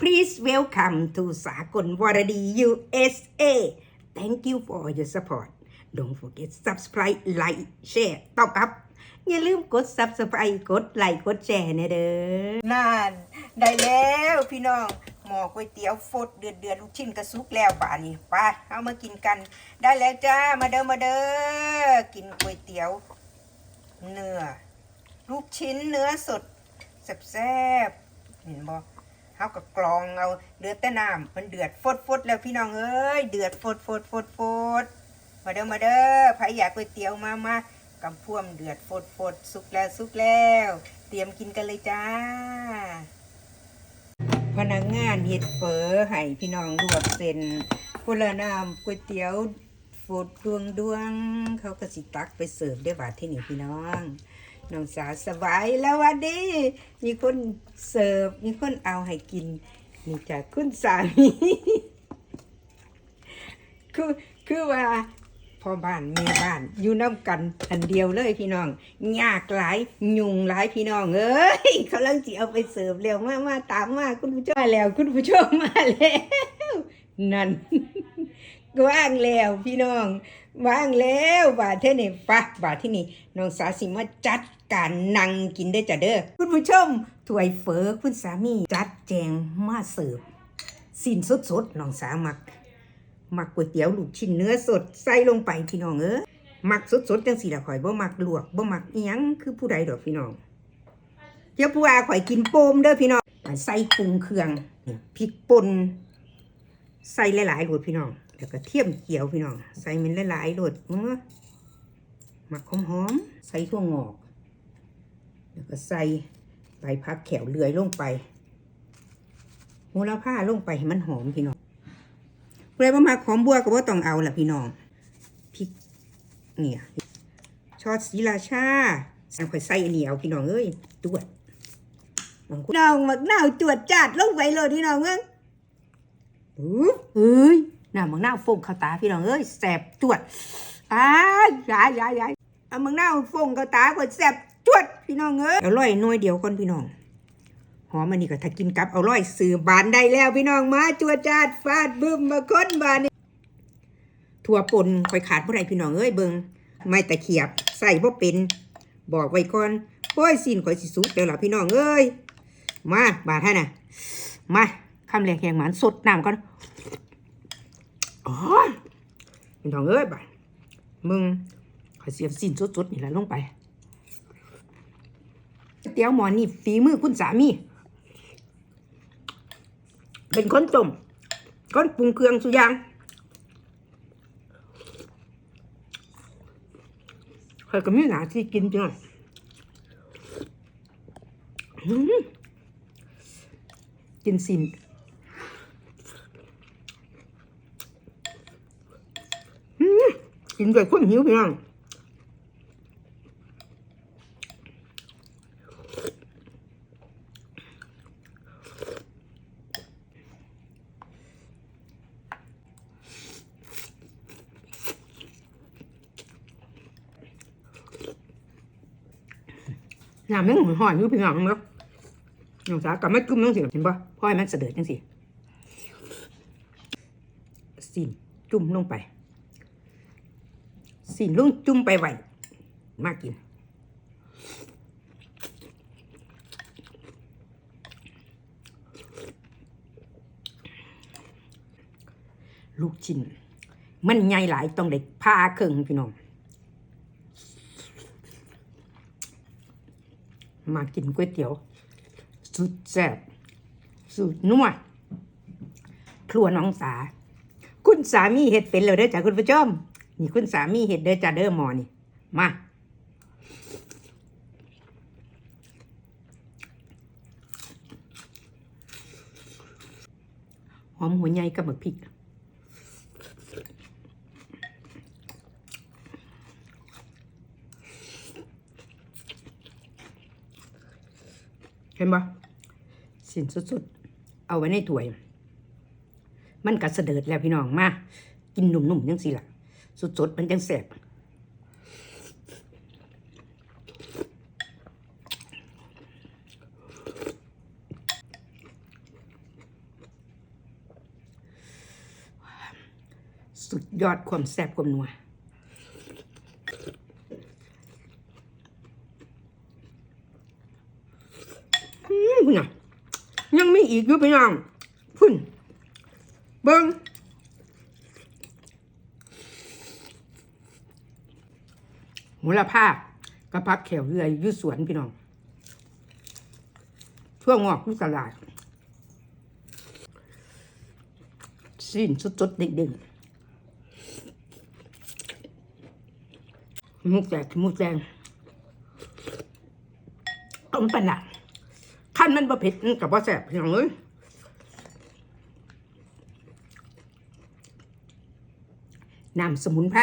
please welcome to สากลวรดี USA thank you for your support don't forget subscribe like share ตอบอัพอย่าลืมกด subscribe กดไลค์กดแชร์นี่ยเด้อนั่นได้แล้วพี่น้องหมอก๋วยเตี๋ยวฟดเดือดเดือดลูกชิ้นกระซุกแล้วป่านี้ไปเอามากินกัน ได้แล้วจ้ามาเด้อมาเด้อกินก๋วยเตี๋ยว เนื้อลูกชิ้นเนื้อสดแซ่บๆเห็นบ่ เฮากับกรองเอาเดือดแต่น้ำมันเดือดฟดฟดแล้วพี่น้องเอ้ยเดือดฟดฟดฟดฟดมาเด้อมาเด้อใครอยากก๋วยเตี๋ยวมามากำพ่วมเดือดฟดฟดสุกแล้วสุกแล้ว เตรียมกินกันเลยจ้า พนักงานเฮ็ดเฟอให้พี่น้องลวกเส้นพุละน้ำก๋วยเตี๋ยวฟดดวงดวงเขาก็สิตักไปเสิร์ฟได้บาดที่นี่พี่น้อง น้องสาวสบายแล้ววันนี้มีคนเสิร์ฟมีคนเอาให้กิน นี่จากคุณสามีคือคือว่าพ่อบ้านแม่บ้านอยู่น้ำกันอันเดียวเลยพี่น้องยากหลายยุงหลายพี่น้องเอ้ยเขาลังสิเอาไปเสิร์ฟเร็วมามาตามมาคุณผู้ชมมาแล้ว คุณผู้ชมมาแล้วนั่น ว่างแล้วพี่น้องว่างแล้วบาทเท่นี่ปะบาทที่นี่น้องสาสิมาจัดการนั่งกินได้จ้ะเด้อคุณผู้ชมถ้วยเฟอคุณสามีจัดแจงมาเสิร์ฟสินสดๆน้องสามักมักก๋วยเตี๋ยวลูกชิ้นเนื้อสดใส่ลงไปพี่น้องเอ้มักสดๆจังสีละข่อยบ่มักลวกบ่มักอิหยังคือผู้ใดดอกพี่น้องเจ้าผู้อาข่อยกินโปมเด้อพี่น้องใส่ปรุงเครื่องนี่พริกป่นใส่หลายๆหลดพี่น้อง แล้วก็เทียมเจียวพี่น้อง ใส่มันหลายๆโหลดเมื่อหมักหอมๆใส่ถั่วงอก แล้วก็ใส่ใบพักแขวเลื่อยลงไปโหระพาลงไปให้มันหอมพี่น้องเพื่อมามาหอมบัวก็ว่าต้องเอาล่ะพี่น้องพริกเนี่ยชอดสีราชาสังข่อยใส่อันนี้เอาพี่น้องเอ้ยตรวจน้องมักนาวจวดจัดลงไปเลยพี่น้องเอ้ยเอ้ย น้ามักนาฟงเข้าตาพี่น้องเอ้ยแสบจวดอ้ายยายยายยายเอามักนาฟงเข้าตาก็แสบจวดพี่น้องเอ้ยเอาร่อยน่วยเดียวก่อนพี่น้องหอมอันนี้ก็ถ้ากินกับเอาร้อยสื่อบานได้แล้วพี่น้องมาจัวจาดฟาดบึ้มมาค้นบานนี่ถั่วป่นคอยขาดเมื่อไรพี่น้องเอ้ยเบิงไม่ตะเขียบใส่บ่เป็น บอกไว้ก่อนโอ้ยสินข่อยสิสุกเดี๋ยวล่ะพี่น้องเอ้ยมาบาดให้น่ะมาคำแรกแหงหมันสดน้ำก่อน อ๋อพี่น้องเอ้ยบาดมึงขอยเสียบสินสดๆนี่แหละลงไป เตี๋ยวหมอนี่ฝีมือคุณสามี เป็นคนต้มคนปรุงเครื่องสุยางเคยก็มีหนาที่กินจังกินสินอื้อ กินด้วยคนหิวพี่น้องน้ำมันหอยหอยอยู่พี่น้องเนาะน้องสาวกับไม่กึ้มจังสิเห็นปะพ่อให้มันเสด็จจังสิ สิ่นจุ่มลงไป สินลงจุ่มไปไหวมากกิน ลูกชิ้นมันใหญ่หลายต้องเด็กพาเครื่องพี่น้องมากินก๋วยเตี๋ยวสุดแซ่บสุดนัวครัวน้องสา คุณสามีเห็ดเป็นแล้วเด้จ้ะคุณผู้ชม นี่คุณสามีเห็ดเด้อจ้ะเด้อหมอนี่ มาหอมหัวใหญ่กับหมึกพริกเห็นปะสินสุดๆ เอาไว้ในถ้วย มันกัดเสดิร์ดแล้วพี่น้องมา กินหนุ่มๆจังสิล่ะ สดๆมันยังแสบสุดยอดความแสบความนัวยังไม่อีกด้วยพี่น้องพุ่นเบิ้ง มูลค่ากระพักแขวเรืออยู่สวนพี่น้องช่วงงอกอยู่ตลาดสิ้นสุดๆเด็กๆมุกแดงมุกแดงต้มปันละขั้นมันบะเผ็ดกับว่าแสบอย่างเลยน้ำสมุนไพร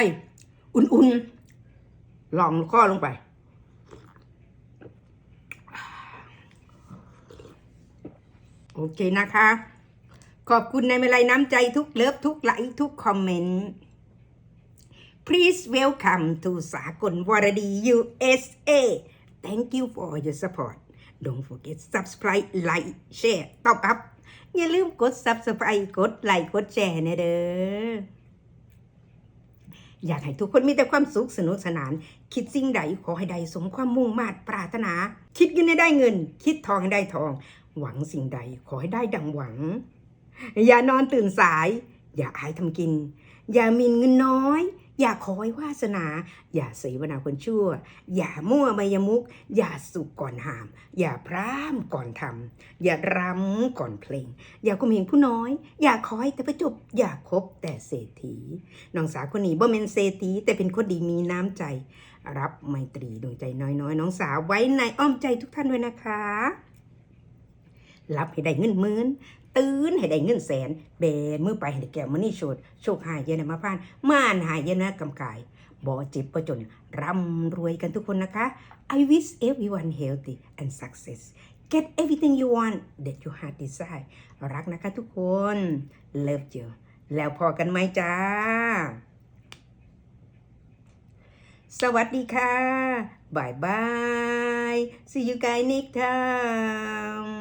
อุ่นๆ ลองข้อลงไปโอเคนะคะ ขอบคุณในเมลัยน้ำใจทุกเลิฟทุกไลค์ทุกคอมเมนต์ Please welcome to สากลวรดี USA Thank you for your support Don't forget subscribe like share ตอบอัพอย่าลืมกด subscribe กดไลค์กดแชร์นะเด้อ อยากให้ทุกคนมีแต่ความสุขสนุกสนาน คิดสิ่งใดขอให้ได้สมความมุ่งมา่ปรารถนา คิดเงินให้ได้เงิน คิดทองให้ได้ทอง หวังสิ่งใดขอให้ได้ดังหวัง อย่านอนตื่นสาย อย่าอายทำกิน อย่ามีเงินน้อย อย่าคอยวาสนา อย่าเสวนาคนชั่ว อย่ามั่วมายมุก อย่าสุกก่อนหาม อย่าพร่ำก่อนทำอย่ารำก่อนเพลง อย่าคุมเหงผู้น้อย อย่าคอยแต่ประจบ อย่าคบแต่เศรษฐีน้องสาวคนนี้บ่เป็นเศรษฐีแต่เป็นคนดีมีน้ำใจ รับไมตรีดวงใจน้อยๆน้องสาวไว้ในอ้อมใจทุกท่านด้วยนะคะรับให้ได้เงินหมื่น ตื่นให้ได้เงินแสนแบมือไปให้ได้แก้วมันนี่โชดโชคหายเยอะนมาพานม่านหายเยอะนะกำกายบ่จ็บบ่จนร่ำรวยกันทุกคนนะคะ I wish everyone healthy and success get everything you want that you heart desire รักนะคะทุกคน love you แล้วพอกันไหมจ้า สวัสดีค่ะบายบาย see you guys next time